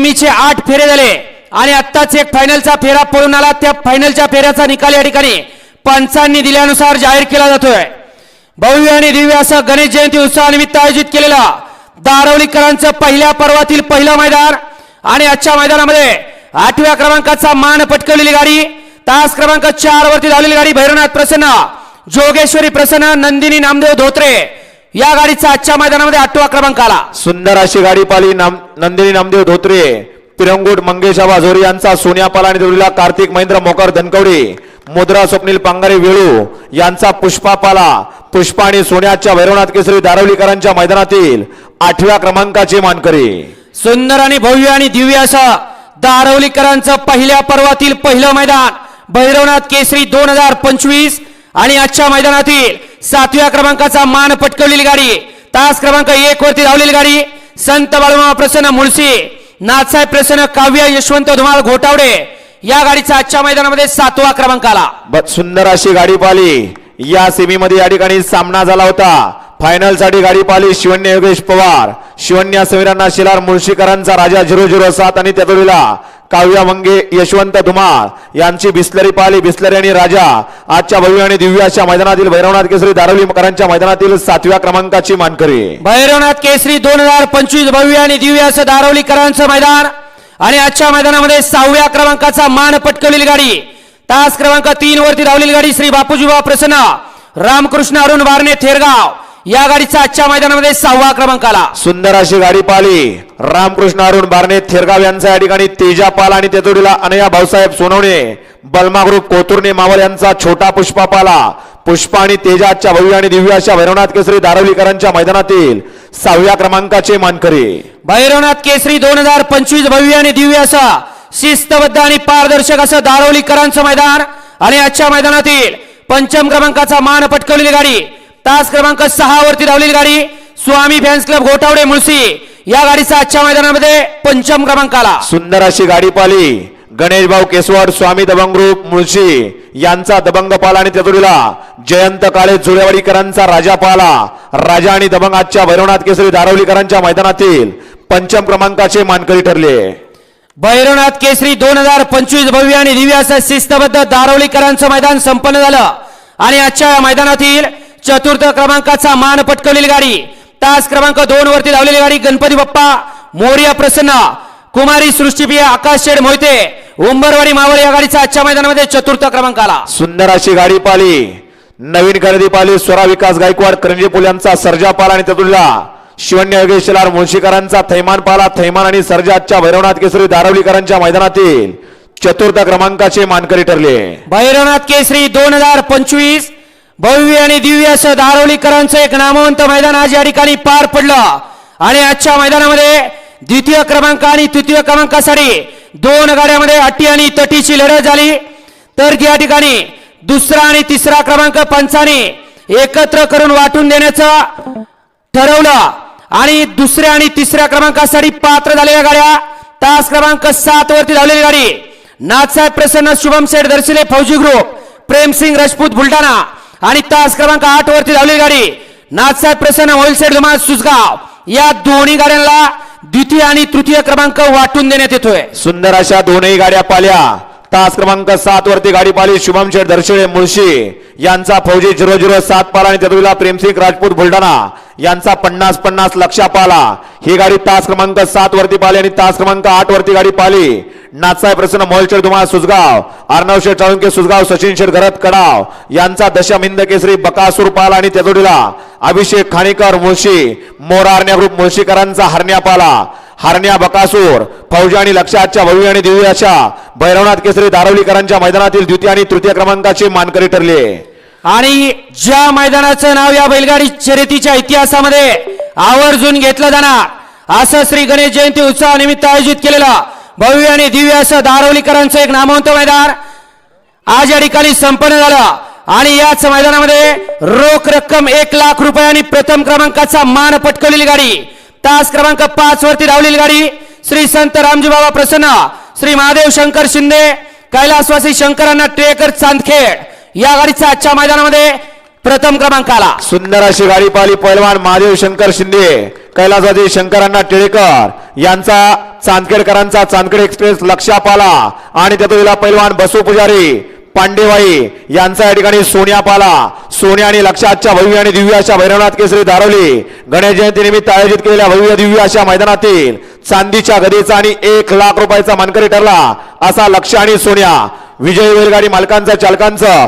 सेमीचे आठ फेरे झाले. आणि आत्ताच एक फायनलचा फेरा पळून आला. त्या फायनलच्या फेऱ्याचा निकाल या ठिकाणी पंचांनी दिल्यानुसार जाहीर केला जातोय. भव्य आणि दिव्य असं गणेश जयंती उत्सवानिमित्त आयोजित केलेला दारवलीकरांचं पहिल्या पर्वातील पहिलं मैदान. आणि आजच्या मैदानामध्ये आठव्या क्रमांकाचा मान पटकवलेली गाडी तास क्रमांक चार वरती झालेली गाडी भैरवनाथ प्रसन्न जोगेश्वरी प्रसन्न नंदिनी नामदेव धोत्रे या गाडीचा आजच्या मैदानामध्ये आठवा क्रमांक आला. सुंदर अशी गाडी पाली नाम नंदिनी नामदेव धोत्रे. पिरंगुट मंगेश आबा झोरी यांचा सोनिया पाला आणि जोडीला कार्तिक महेंद्र मोकर धनकवडी. मुद्रा स्वप्नील पांगारे वेळू यांचा पुष्पा पाला. पुष्पा आणि सोन्याच्या भैरवनाथ केसरी दारवलीकरांच्या मैदानातील आठव्या क्रमांकाचे मानकरी. सुंदर आणि भव्य आणि दिव्य असं दारवलीकरांचं पहिल्या पर्वातील पहिलं मैदान. भैरवनाथ केसरी दोन हजार पंचवीस आणि आजच्या मैदानातील सातव्या क्रमांकाचा मान पटकवलेली गाडी. तास क्रमांक एक वरती धावलेली गाडी. संत बाळूमा प्रसन्न मुळशी. नाथसाहेब प्रसन्न काव्य यशवंत धुमाळ घोटावडे. या गाडीचा आजच्या मैदानामध्ये सातवा क्रमांक आला. सुंदर अशी गाडी पाली या सेमीमध्ये या ठिकाणी सामना झाला होता. फायनलसाठी गाडी पाली शिवण्य योगेश पवार. शिवण्या समीरांना शिलार मुळशीकरांचा राजा झिरो झिरो सात आणि त्या जोडीला काव्या मंगे यशवंत धुमाळ यांची बिस्लरी पाली बिस्लरी आणि राजा. आजच्या भव्य आणि दिव्य अशा मैदानातील भैरवनाथ केसरी दारवलीकरांच्या मैदानातील सातव्या क्रमांकाची मानकरी. भैरवनाथ केसरी दोन हजार पंचवीस भव्य आणि दिव्य असं दारवलीकरांचं मैदान. आणि आजच्या मैदानामध्ये सहाव्या क्रमांकाचा मान पटकवलेली गाडी. तास क्रमांक तीन वरती धावलेली गाडी श्री बापूजीबा प्रसन्न रामकृष्ण अरुण वारणे थेरगाव. या गाडीचा आजच्या मैदानामध्ये सहावा क्रमांक आला. सुंदर अशी गाडी पाली रामकृष्ण अरुण बारणे थेरगाव यांचा या ठिकाणी तेजा पाल आणि त्या जोडीला अनया भाऊसाहेब सोनवणे. बलमा ग्रुप कोथुर्णे मावळ यांचा छोटा पुष्पा पाला. पुष्पा आणि तेजाच्या भव्य आणि दिव्य अशा भैरवनाथ केसरी दारवलीकरांच्या मैदानातील सहाव्या क्रमांकाचे मानकरी. भैरवनाथ केसरी दोन हजार पंचवीस भव्य आणि दिव्य असं शिस्तबद्ध आणि पारदर्शक असं दारवलीकरांचं मैदान. आणि आजच्या मैदानातील पंचम क्रमांकाचा मान पटकवलेली गाडी तास क्रमांक सहा वरती धावलेली गाडी स्वामी फॅन्स क्लब घोटावडे मुळशी. या गाडीचा आजच्या मैदानामध्ये पंचम क्रमांक आला सुंदर अशी गाडी पाली. गणेश भाऊ केसवाड स्वामी दबंग ग्रुप मुळशी. यांचा दबंग पाला आणि त्या जोडीला जयंत काळे जुळेवाडीकरांचा राजा पाला. राजा आणि दबंग आजच्या भैरवनाथ केसरी दारवलीकरांच्या मैदानातील पंचम क्रमांकाचे मानकरी ठरले. भैरवनाथ केसरी दोन हजार पंचवीस भव्य आणि दिव्य असं शिस्तबद्ध दारवलीकरांचं मैदान संपन्न झालं. आणि आजच्या मैदानातील चतुर्थ क्रमांकाचा मान पटकवलेली गाडी. तास क्रमांक दोन वरती धावलेली गाडी गणपती बाप्पा मोर्या प्रसन्न कुमारी सृष्टीप्रिय आकाश शेड मोहिते उंबरवाडी मावळ या गाडीचा आजच्या मैदानामध्ये चतुर्थ क्रमांक आला सुंदर अशी गाडी पाली. नवीन खरेदी पाली स्वरा विकास गायकवाड करंजी पुल यांचा सर्जा पाला आणि त्यातुला शिवन्य योगेश शेलार मुळशीकरांचा थैमान पाला. थैमान आणि सर्जाच्या भैरवनाथ केसरी दारवलीकरांच्या मैदानातील चतुर्थ क्रमांकाचे मानकरी ठरले. भैरवनाथ केसरी दोन हजार पंचवीस भव्य आणि दिव्य असं दारोलीकरांचं एक नामवंत मैदान आज या ठिकाणी पार पडलं. आणि आजच्या मैदानामध्ये द्वितीय क्रमांक आणि तृतीय क्रमांकासाठी दोन गाड्यामध्ये अटी आणि तटीची लढत झाली. तर या ठिकाणी दुसरा आणि तिसरा क्रमांक पंचाने एकत्र करून वाटून देण्याचं ठरवलं. आणि दुसऱ्या आणि तिसऱ्या क्रमांकासाठी पात्र झालेल्या गाड्या तास क्रमांक सात वरती धावलेली गाडी. नाथसाहेब प्रसन्न शुभम सेठ दर्शिले फौजी ग्रुप. प्रेमसिंग राजपूत बुलढाणा. आणि तास क्रमांक आठ वरती धावली गाडी. नाथसाहेब प्रसन्न होलसेल धुमाळ सुसगाव या दोन्ही गाड्यांना द्वितीय आणि तृतीय क्रमांक वाटून देण्यात येतोय. सुंदर अशा दोनही गाड्या पाल्या. तास क्रमांक सात वरती गाडी पाली शुभम शेठ दर्शळे मुळशी. यांचा फौजी झिरो झिरो सात पाला आणि त्यातुला प्रेमसिंग राजपूत बुलढाणा. यांचा पन्नास पन्नास लक्षा पाला ही गाडी तास क्रमांक सात वरती पाली आणि तास क्रमांक आठ वरती गाडी पाली. नाथसाहेब प्रसन्न मोलशेठ धुमाळ सुजगाव. अर्णव शेठ चाळुंके सुजगाव सचिन शेठ घरत कडाव. यांचा दशमिंद केसरी बकासूर पाल आणि तेजोडीला. अभिषेक खाणीकर मुळशी. मोरा हरण्या ग्रुप मुळशीकरांचा हरण्या पाला. हरण्या बकासूर. फौजी आणि लक्षातच्या भव्य आणि दिव्य अशा. भैरवनाथ केसरी दारवलीकरांच्या मैदानातील द्वितीय आणि तृतीय क्रमांकाचे मानकरी ठरले. आणि ज्या मैदानाचं नाव या बैलगाडी शर्यतीच्या इतिहासामध्ये आवर्जून घेतलं जाणार असं श्री गणेश जयंती उत्सवानिमित्त आयोजित केलेला भव्य आणि दिव्य असं दारवलीकरांचं एक नामवंत मैदान. आज या ठिकाणी संपन्न झालं. आणि याच मैदानामध्ये रोख रक्कम एक लाख रुपये आणि प्रथम क्रमांकाचा मान पटकवलेली गाडी. तास क्रमांक पाच वरती धावलेली गाडी. श्री संत रामजी बाबा प्रसन्न श्री महादेव शंकर शिंदे कैलासवासी शंकरांना टेकर चांदखेड या गाडीचा आजच्या मैदानामध्ये प्रथम क्रमांक आला सुंदर अशी गाडी पाहिली पैलवान महादेव शंकर शिंदे कैलासवासी शंकरांना टिळेकर यांचा चांदखेडकरांचा चांदखेड एक्सप्रेस लक्षापाला आणि आणि त्यातून पैलवान बसू पुजारी पांडेवाई यांचा या ठिकाणी सोन्या पाला. सोन्या आणि लक्षातच्या भव्य आणि दिव्य अशा भैरवनाथ केसरी धारवली गणेश जयंती निमित्त आयोजित केलेल्या भव्य दिव्य अशा मैदानातील चांदीच्या गदीचा आणि एक लाख रुपयाचा मानकरी ठरला असा लक्ष आणि सोन्या. विजय बैलगाडी मालकांचं चालकांचं